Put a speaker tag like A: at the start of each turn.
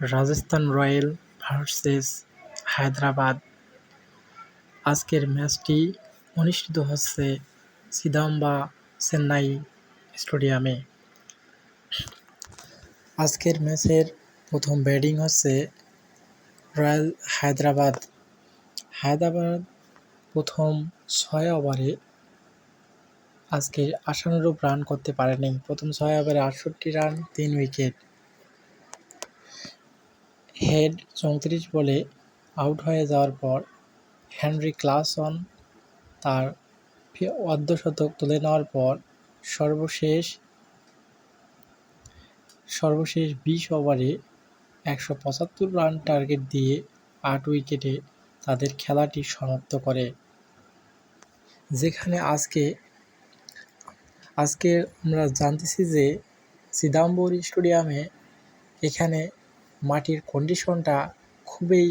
A: Rajasthan royal versus Hyderabad. আজকের ম্যাচটি অনুষ্ঠিত হচ্ছে সিদাম্বা চেন্নাই স্টেডিয়ামে। আজকের ম্যাচের প্রথম ব্যাটিং হচ্ছে রয়্যাল হায়দ্রাবাদ। হায়দ্রাবাদ প্রথম ছয় ওভারে আজকে আশানুরূপ রান করতে পারেনি। প্রথম ছয় ওভারে আটষট্টি রান, তিন উইকেট। হেড চৌত্রিশ বলে আউট হয়ে যাওয়ার পর হেনরি ক্লাসন তার অর্ধশতক তুলে নেওয়ার পর সর্বশেষ সর্বশেষ বিশ ওভারে একশো পঁচাত্তর রান টার্গেট দিয়ে আট উইকেটে তাদের খেলাটি সমাপ্ত করে। যেখানে আজকে আজকে আমরা জানতেছি যে সিদাম্বর স্টেডিয়ামে এখানে মাটির কন্ডিশনটা খুবই